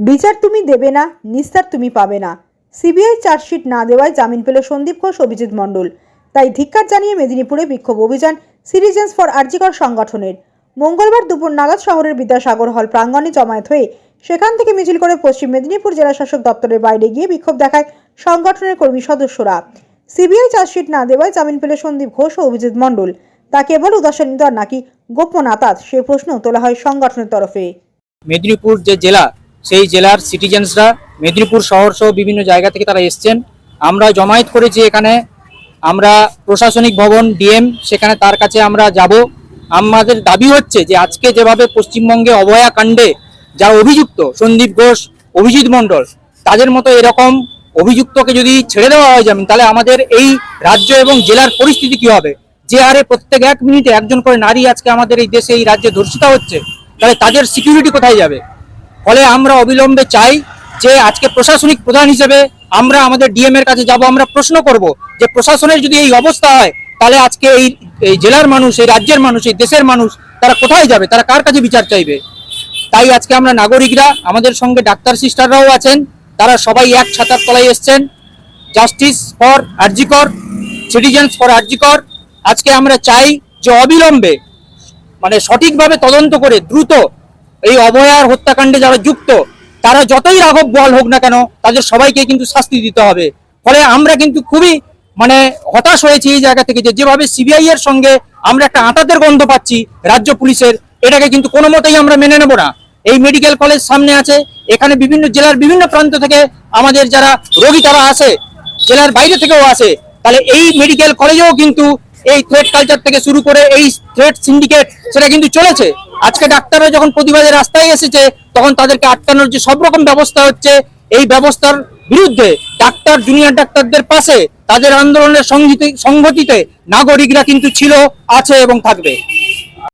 বিচার তুমি দেবে না, নিস্তার তুমি পাবে না। সিবিআই চার্জশিট না দেওয়ায় জামিন পেল সন্দীপ ঘোষ, অভিজিৎ মণ্ডল। তাই ধিক্কার জানিয়ে মেদিনীপুরে বিক্ষোভ অভিযান সিটিজেন্স ফর আর্জিকর সংগঠনের। মঙ্গলবার দুপুর নাগাদ শহরের বিদ্যাসাগর হল প্রাঙ্গণে জমায়েত হয়ে সেখান থেকে মিছিল করে পশ্চিম মেদিনীপুর জেলা শাসক দপ্তরের বাইরে গিয়ে বিক্ষোভ দেখায় সংগঠনের কর্মী সদস্যরা। সিবিআই চার্জশিট না দেওয়ায় জামিন পেলে সন্দীপ ঘোষ ও অভিজিৎ মণ্ডল। তা কেবল উদাসীনতা নাকি গোপন আতাত? সে প্রশ্ন তোলা হয় সংগঠনের তরফে। মেদিনীপুর যে জেলা সেই জেলার সিটিজেন্সরা মেদিনীপুর শহর সহ বিভিন্ন জায়গা থেকে তারা এসছেন। আমরা জমায়েত করেছি এখানে। আমরা প্রশাসনিক ভবন, ডিএম, সেখানে তার কাছে আমরা যাব। আমাদের দাবি হচ্ছে যে আজকে যেভাবে পশ্চিমবঙ্গে অবয়া কাণ্ডে যা অভিযুক্ত সন্দীপ ঘোষ, অভিজিৎ মণ্ডল, তাদের মতো এরকম অভিযুক্তকে যদি ছেড়ে দেওয়া হয় জামিন তাহলে আমাদের এই রাজ্য এবং জেলার পরিস্থিতি কি হবে? যে হারে প্রত্যেক এক মিনিটে একজন করে নারী আজকে আমাদের এই দেশে, এই রাজ্যে ধর্ষিতা হচ্ছে, তাহলে তাদের সিকিউরিটি কোথায় যাবে? ফলে আমরা অবিলম্বে চাই যে আজকে প্রশাসনিক প্রধান হিসেবে আমরা আমাদের ডিএম এর কাছে যাব, আমরা প্রশ্ন করব যে প্রশাসনের যদি এই অবস্থা হয়, তাহলে আজকে এই এই জেলার মানুষ, এই রাজ্যের মানুষ, এই দেশের মানুষ, তারা কোথায় যাবে? তারা কার কাছে বিচার চাইবে? তাই আজকে আমরা নাগরিকরা, আমাদের সঙ্গে ডাক্তার সিস্টাররাও আছেন, তারা সবাই এক ছাতার তলায় এসছেন। Justice for RG Kar citizens for RG Kar আজকে আমরা চাই যে অবিলম্বে মানে সঠিকভাবে তদন্ত করে দ্রুত এই অভয়ার হত্যাকাণ্ডে যারা যুক্ত, তারা যতই রাঘব বল হোক না কেন, তাদের সবাইকে কিন্তু শাস্তি দিতে হবে। ফলে আমরা কিন্তু খুবই মানে হতাশ হয়েছি এই জায়গা থেকে যেভাবে সিবিআই এর সঙ্গে আমরা একটা আঁতাতের গন্ধ পাচ্ছি রাজ্য পুলিশের, এটাকে কিন্তু কোনো মতেই আমরা মেনে নেব না। এই মেডিকেল কলেজ সামনে আছে, এখানে বিভিন্ন জেলার বিভিন্ন প্রান্ত থেকে আমাদের যারা রোগী তারা আসে, জেলার বাইরে থেকেও আসে। তাহলে এই মেডিকেল কলেজেও কিন্তু এই থ্রেড কালচার থেকে শুরু করে এই থ্রেড সিন্ডিকেট সেটা কিন্তু চলেছে। আজকে ডাক্তাররা যখন প্রতিবাদের রাস্তায় এসেছে, তখন তাদেরকে আটকানোর যে সব রকম ব্যবস্থা হচ্ছে, এই ব্যবস্থার বিরুদ্ধে ডাক্তার জুনিয়র ডাক্তারদের পাশে তাদের আন্দোলনের সংহতিতে নাগরিকরা কিন্তু ছিল, আছে এবং থাকবে।